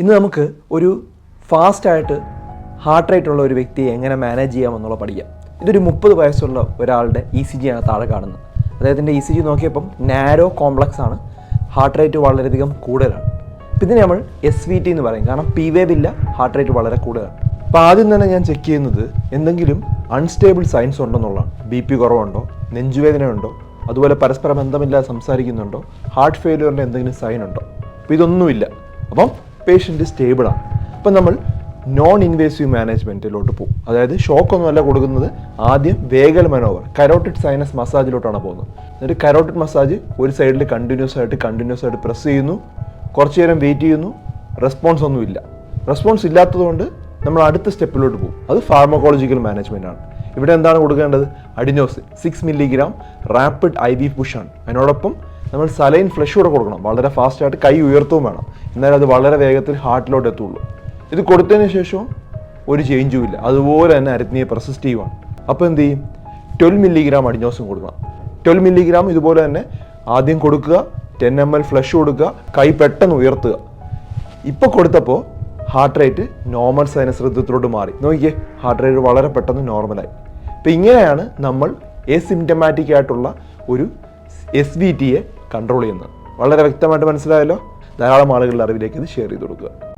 ഇന്ന് നമുക്ക് ഒരു ഫാസ്റ്റായിട്ട് ഹാർട്ട് റേറ്റ് ഉള്ള ഒരു വ്യക്തിയെ എങ്ങനെ മാനേജ് ചെയ്യാമെന്നുള്ള പഠിക്കാം. ഇതൊരു മുപ്പത് വയസ്സുള്ള ഒരാളുടെ ഇ സി ജി ആണ് താഴെ കാണുന്നത്. അദ്ദേഹത്തിന്റെ ഇ സി ജി നോക്കിയപ്പം നാരോ കോംപ്ലക്സ് ആണ്. ഹാർട്ട് റേറ്റ് വളരെയധികം കൂടുതലാണ്. അപ്പം ഇതിനെ നമ്മൾ എസ് വി ടി എന്ന് പറയും. കാരണം പി വേവ് ഇല്ല ഹാർട്ട് റേറ്റ് വളരെ കൂടുതലാണ്. അപ്പോൾ ആദ്യം തന്നെ ഞാൻ ചെക്ക് ചെയ്യുന്നത് എന്തെങ്കിലും അൺസ്റ്റേബിൾ സൈൻസ് ഉണ്ടെന്നുള്ളതാണ് ബി പി കുറവുണ്ടോ? നെഞ്ചുവേദനയുണ്ടോ അതുപോലെ പരസ്പര ബന്ധമില്ലാതെ സംസാരിക്കുന്നുണ്ടോ ഹാർട്ട് ഫെയിലിയറിന്റെ എന്തെങ്കിലും സൈൻ ഉണ്ടോ? അപ്പോൾ ഇതൊന്നുമില്ല. അപ്പം പേഷ്യന്റ് സ്റ്റേബിളാണ് അപ്പം നമ്മൾ നോൺ ഇൻവേസീവ് മാനേജ്മെന്റിലോട്ട് പോകും. അതായത് ഷോക്കൊന്നുമല്ല കൊടുക്കുന്നത് ആദ്യം വേഗൽ മനോവർ കരോട്ടിഡ് സൈനസ് മസാജിലോട്ടാണ് പോകുന്നത്. എന്നിട്ട് കരോട്ടിഡ് മസാജ് ഒരു സൈഡിൽ കണ്ടിന്യൂസ് ആയിട്ട് കണ്ടിന്യൂസ് ആയിട്ട് പ്രസ് ചെയ്യുന്നു കുറച്ച് നേരം വെയിറ്റ് ചെയ്യുന്നു റെസ്പോൺസ് ഒന്നുമില്ല റെസ്പോൺസ് ഇല്ലാത്തതുകൊണ്ട് നമ്മൾ അടുത്ത സ്റ്റെപ്പിലോട്ട് പോകും. അത് ഫാർമക്കോളജിക്കൽ മാനേജ്മെന്റ് ആണ്. ഇവിടെ എന്താണ് കൊടുക്കേണ്ടത്? Adenosine six milligram rapid I V പുഷാണ് അതിനോടൊപ്പം നമ്മൾ സലൈൻ ഫ്ലഷ് കൂടെ കൊടുക്കണം. വളരെ ഫാസ്റ്റായിട്ട് കൈ ഉയർത്തുകയും വേണം. എന്നാലും അത് വളരെ വേഗത്തിൽ ഹാർട്ടിലോട്ട് എത്തുള്ളൂ. ഇത് കൊടുത്തതിന് ശേഷവും ഒരു ചേഞ്ചും ഇല്ല. അതുപോലെ തന്നെ അരിത്മിയെ പ്രസിസ്റ്റീവാണ് അപ്പോൾ എന്ത് ചെയ്യും? ട്വൽവ് മില്ലിഗ്രാം അടിഞ്ഞോസം കൊടുക്കണം. ട്വൽവ് മില്ലിഗ്രാം ഇതുപോലെ തന്നെ ആദ്യം കൊടുക്കുക ടെൻ എം എൽ ഫ്ലഷ് കൊടുക്കുക കൈ പെട്ടെന്ന് ഉയർത്തുക. ഇപ്പോൾ കൊടുത്തപ്പോൾ ഹാർട്ട് റേറ്റ് നോർമൽ സൈനസ് ഋതുത്തിലോട്ട് മാറി. നോക്കിയേ ഹാർട്ട് റേറ്റ് വളരെ പെട്ടെന്ന് നോർമലായി അപ്പോൾ ഇങ്ങനെയാണ് നമ്മൾ എസിംറ്റമാറ്റിക് ആയിട്ടുള്ള ഒരു എസ് ബി ടിയെ കൺട്രോൾ ചെയ്യുന്നത്. വളരെ വ്യക്തമായിട്ട് മനസ്സിലായല്ലോ? ധാരാളം ആളുകളുടെ അറിവിലേക്ക് ഇത് ഷെയർ ചെയ്ത് കൊടുക്കുക.